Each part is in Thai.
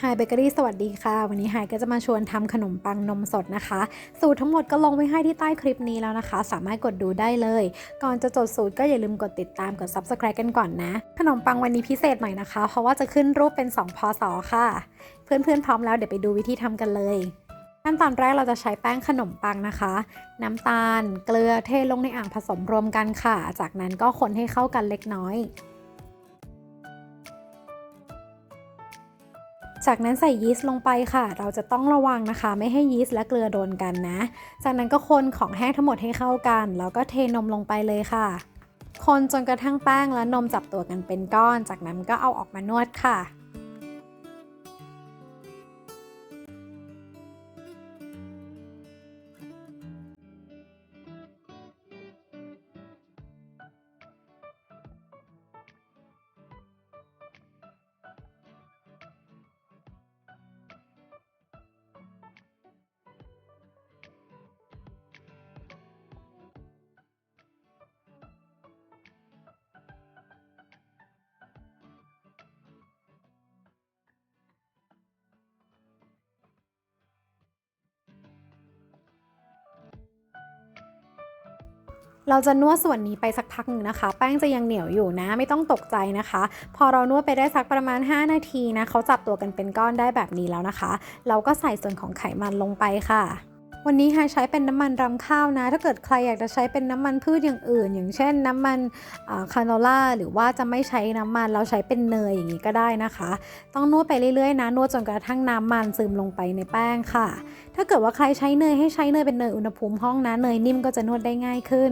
ไฮเบเกอรี่สวัสดีค่ะ วันนี้ไฮก็จะมาชวนทำขนมปังนมสดนะคะ สูตรทั้งหมดก็ลงไว้ให้ที่ใต้คลิปนี้แล้วนะคะ สามารถกดดูได้เลย ก่อนจะจดสูตรก็อย่าลืมกดติดตามกด subscribe กันก่อนนะ ขนมปังวันนี้พิเศษหน่อยนะคะ เพราะว่าจะขึ้นรูปเป็น 2 พศค่ะ เพื่อนๆพร้อมแล้วเดี๋ยวไปดูวิธีทำกันเลยขั้นตอนแรกเราจะใช้แป้งขนมปังนะคะ น้ำตาล เกลือเทลงในอ่างผสมรวมกันค่ะ จากนั้นก็คนให้เข้ากันเล็กน้อย จากนั้นใส่ยีสต์ลงไปค่ะ เราจะต้องระวังนะคะ ไม่ให้ยีสต์และเกลือโดนกันนะ จากนั้นก็คนของแห้งทั้งหมดให้เข้ากัน แล้วก็เทนมลงไปเลยค่ะ คนจนกระทั่งแป้งและนมจับตัวกันเป็นก้อน จากนั้นก็เอาออกมานวดค่ะ เราจะนวดส่วนนี้ไปสักพักหนึ่งนะคะ แป้งจะยังเหนียวอยู่นะ ไม่ต้องตกใจนะคะ พอเรานวดไปได้สักประมาณ 5 นาทีนะเขาจับตัวกันเป็นก้อนได้แบบนี้แล้วนะคะ เราก็ใส่ส่วนของไขมันลงไปค่ะวันนี้ไฮใช้เป็นน้ำมันรำข้าวนะ ถ้าเกิดใครอยากจะใช้เป็นน้ำมันพืชอย่างอื่น อย่างเช่นน้ำมันคาโนล่าหรือว่าจะไม่ใช้น้ำมันเราใช้เป็นเนยอย่างนี้ก็ได้นะคะ ต้องนวดไปเรื่อยๆนะนวดจนกระทั่งน้ำมันซึมลงไปในแป้งค่ะ ถ้าเกิดว่าใครใช้เนยให้ใช้เนยเป็นเนยอุณหภูมิห้องนะเนยนิ่มก็จะนวดได้ง่ายขึ้น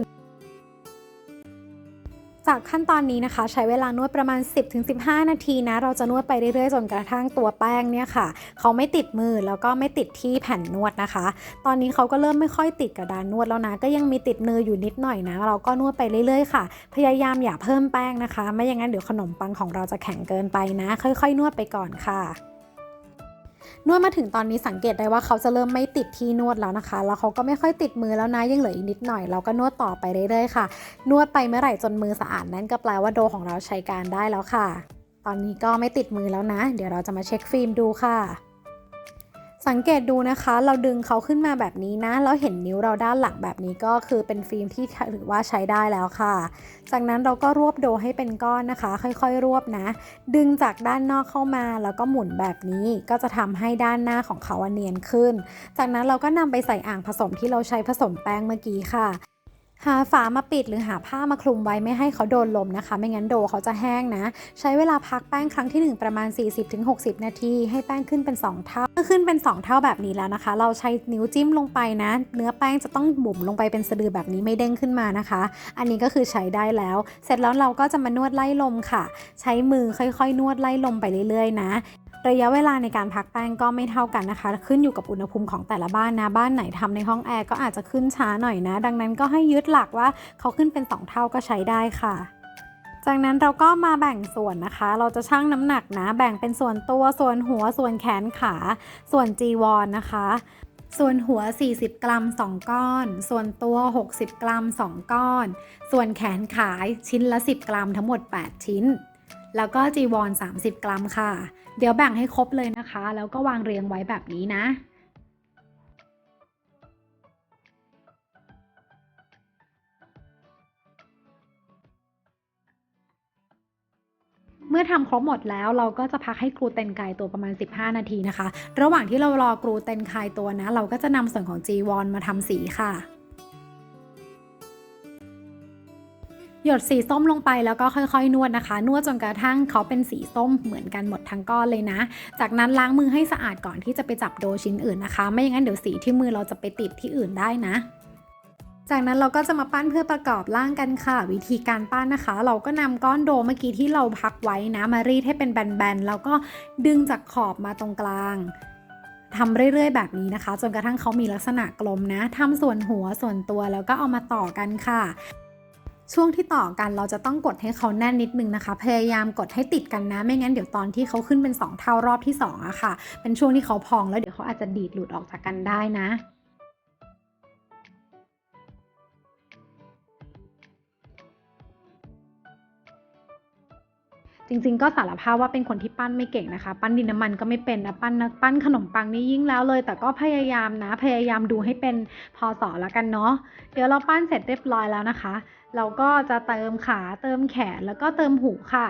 จากขั้นตอนนี้นะคะ ใช้เวลานวดประมาณ 10-15 นาทีนะ เราจะนวดไปเรื่อยๆ จนกระทั่งตัวแป้งเนี่ยค่ะ เขาไม่ติดมือแล้วก็ไม่ติดที่แผ่นนวดนะคะ ตอนนี้เขาก็เริ่มไม่ค่อยติดกระดานนวดแล้วนะ ก็ยังมีติดมืออยู่นิดหน่อยนะ เราก็นวดไปเรื่อยๆ ค่ะ พยายามอย่าเพิ่มแป้งนะคะ ไม่อย่างนั้นเดี๋ยวขนมปังของเราจะแข็งเกินไปนะ ค่อย ๆ นวดไปก่อนค่ะ นวดมาถึงตอนนี้สังเกตได้ว่าเขาจะเริ่มไม่ติดที่นวดแล้วนะคะ แล้วเขาก็ไม่ค่อยติดมือแล้วนะยังเหลืออีกนิดหน่อย เราก็นวดต่อไปเรื่อยๆค่ะ นวดไปเมื่อไหร่จนมือสะอาดนั่นก็แปลว่าโดของเราใช้การได้แล้วค่ะ ตอนนี้ก็ไม่ติดมือแล้วนะ เดี๋ยวเราจะมาเช็คฟิล์มดูค่ะ สังเกตดูนะคะ เราดึงเขาขึ้นมาแบบนี้นะ แล้วเห็นนิ้วเราด้านหลังแบบนี้ก็คือเป็นฟิล์มที่ถือว่าใช้ได้แล้วค่ะ จากนั้นเราก็รวบโดให้เป็นก้อนนะคะ ค่อยๆ รวบนะ ดึงจากด้านนอกเข้ามาแล้วก็หมุนแบบนี้ก็จะทำให้ด้านหน้าของเขาเนียนขึ้น จากนั้นเราก็นำไปใส่อ่างผสมที่เราใช้ผสมแป้งเมื่อกี้ค่ะหาฝามาปิดหรือหาผ้ามาคลุมไว้ไม่ให้เขาโดนลมนะคะ ไม่งั้นโดเขาจะแห้งนะ ใช้เวลาพักแป้งครั้งที่ 1 ประมาณ 40-60 นาที ให้แป้งขึ้นเป็น 2 เท่าเมื่อขึ้นเป็น 2 เท่าแบบนี้แล้วนะคะ เราใช้นิ้วจิ้มลงไปนะ เนื้อแป้งจะต้องบุ๋มลงไปเป็นสะดือแบบนี้ไม่เด้งขึ้นมานะคะ อันนี้ก็คือใช้ได้แล้ว เสร็จแล้วเราก็จะมานวดไล่ลมค่ะ ใช้มือค่อยๆ นวดไล่ลมไปเรื่อยๆ นะระยะเวลาในการพักแป้งก็ไม่เท่ากันนะคะ ขึ้นอยู่กับอุณหภูมิของแต่ละบ้านนะ บ้านไหนทำในห้องแอร์ก็อาจจะขึ้นช้าหน่อยนะ ดังนั้นก็ให้ยึดหลักว่าเขาขึ้นเป็น 2 เท่าก็ใช้ได้ค่ะ จากนั้นเราก็มาแบ่งส่วนนะคะ เราจะชั่งน้ำหนักนะ แบ่งเป็นส่วนตัว ส่วนหัว ส่วนแขนขา ส่วนจีวรนนะคะ ส่วนหัว 40 กรัม 2 ก้อน ส่วนตัว 60 กรัม 2 ก้อน ส่วนแขนขาชิ้นละ 10 กรัมทั้งหมด 8 ชิ้น แล้วก็จีวร 30 กรัมค่ะ เดี๋ยวแบ่งให้ครบเลยนะคะ แล้วก็วางเรียงไว้แบบนี้นะ มื่อทำครบหมดแล้วเราก็จะพักให้กรูเตนคลายตัวประมาณ 15 นาทีนะคะ ระหว่างที่เรารอกรูเตนคลายตัวนะ เราก็จะนำส่วนของจีวรมาทำสีค่ะหยดสีส้มลงไปแล้วก็ค่อยๆ นวดนะคะ นวดจนกระทั่งเขาเป็นสีส้มเหมือนกันหมดทั้งก้อนเลยนะ จากนั้นล้างมือให้สะอาดก่อนที่จะไปจับโดชิ้นอื่นนะคะ ไม่อย่างนั้นเดี๋ยวสีที่มือเราจะไปติดที่อื่นได้นะ จากนั้นเราก็จะมาปั้นเพื่อประกอบร่างกันค่ะ วิธีการปั้นนะคะ เราก็นำก้อนโดเมื่อกี้ที่เราพักไว้นะมารีดให้เป็นแบนๆแล้วก็ดึงจากขอบมาตรงกลางทำเรื่อยๆ แบบนี้นะคะ จนกระทั่งเขามีลักษณะกลมนะทำส่วนหัวส่วนตัวแล้วก็เอามาต่อกันค่ะ ช่วงที่ต่อกันเราจะต้องกดให้เขาแน่นนิดนึงนะคะ พยายามกดให้ติดกันนะ ไม่งั้นเดี๋ยวตอนที่เขาขึ้นเป็น 2 เท่ารอบที่2อะค่ะ เป็นช่วงที่เขาพองแล้วเดี๋ยวเขาอาจจะดีดหลุดออกจากกันได้นะ จริง ๆ ก็สารภาพว่าเป็นคนที่ปั้นไม่เก่งนะคะ ปั้นดินน้ำมันก็ไม่เป็นนะปั้นนะปั้นขนมปังนี่ยิ่งแล้วเลย แต่ก็พยายามนะพยายามดูให้เป็นพอสอแล้วกันเนาะเดี๋ยวเราปั้นเสร็จเรียบร้อยแล้วนะคะ เราก็จะเติมขาเติมแขนแล้วก็เติมหูค่ะ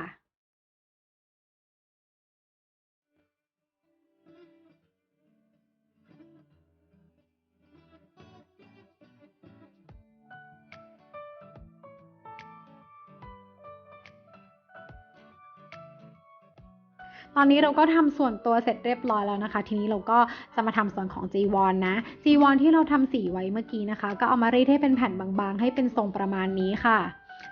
ตอนนี้เราก็ทำส่วนตัวเสร็จเรียบร้อยแล้วนะคะ ทีนี้เราก็จะมาทำส่วนของจีวรนนะ จีวรที่เราทำสีไว้เมื่อกี้นะคะ ก็เอามารีดให้เป็นแผ่นบางๆ ให้เป็นทรงประมาณนี้ค่ะ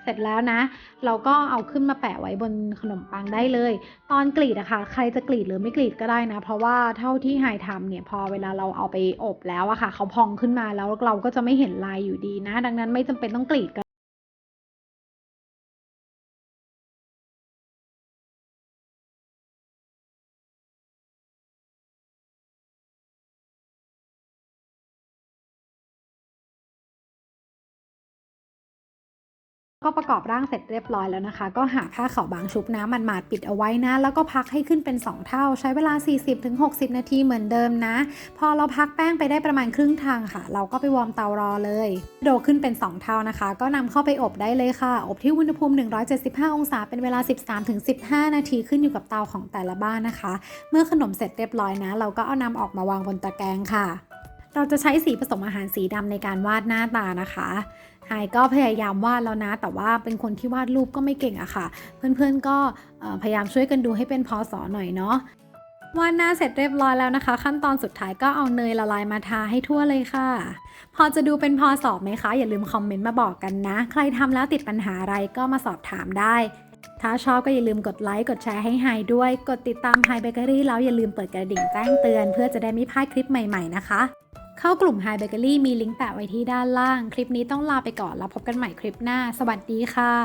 เสร็จแล้วนะ เราก็เอาขึ้นมาแปะไว้บนขนมปังได้เลย ตอนกรีดอะคะ่ะใครจะกรีดหรือไม่กรีดก็ได้นะ เพราะว่าเท่าที่ไฮทำเนี่ยพอเวลาเราเอาไปอบแล้วอะค่ะ เขาพองขึ้นมาแล้วเราก็จะไม่เห็นลายอยู่ดีนะ ดังนั้นไม่จำเป็นต้องกรีดก็ ก็ประกอบร่างเสร็จเรียบร้อยแล้วนะคะ ก็หาผ้าขาวบางชุบน้ำมันมาดปิดเอาไว้นะ แล้วก็พักให้ขึ้นเป็น 2 เท่า ใช้เวลา 40-60 นาทีเหมือนเดิมนะ พอเราพักแป้งไปได้ประมาณครึ่งทางค่ะ เราก็ไปวอร์มเตารอเลย โดขึ้นเป็น 2 เท่านะคะ ก็นำเข้าไปอบได้เลยค่ะ อบที่อุณหภูมิ 175 องศาเป็นเวลา 13-15 นาทีขึ้นอยู่กับเตาของแต่ละบ้านนะคะ เมื่อขนมเสร็จเรียบร้อยนะ เราก็เอานำออกมาวางบนตะแกรงค่ะ เราจะใช้สีผสมอาหารสีดำในการวาดหน้าตานะคะ ไฮก็พยายามวาดแล้วนะ แต่ว่าเป็นคนที่วาดรูปก็ไม่เก่งอะค่ะ เพื่อนๆก็พยายามช่วยกันดูให้เป็นพอสอหน่อยเนาะวาดหน้าเสร็จเรียบร้อยแล้วนะคะ ขั้นตอนสุดท้ายก็เอาเนยละลายมาทาให้ทั่วเลยค่ะ พอจะดูเป็นพอสอบไหมคะ อย่าลืมคอมเมนต์มาบอกกันนะ ใครทำแล้วติดปัญหาอะไรก็มาสอบถามได้ ถ้าชอบก็อย่าลืมกดไลค์กดแชร์ให้ไฮด้วย กดติดตามไฮเบเกอรี่แล้วอย่าลืมเปิดกระดิ่งแจ้งเตือน เพื่อจะได้ไม่พลาดคลิปใหม่ๆนะคะ เข้ากลุ่ม Hi Bakery มีลิงก์แปะไว้ที่ด้านล่าง คลิปนี้ต้องลาไปก่อนแล้วพบกันใหม่คลิปหน้า สวัสดีค่ะ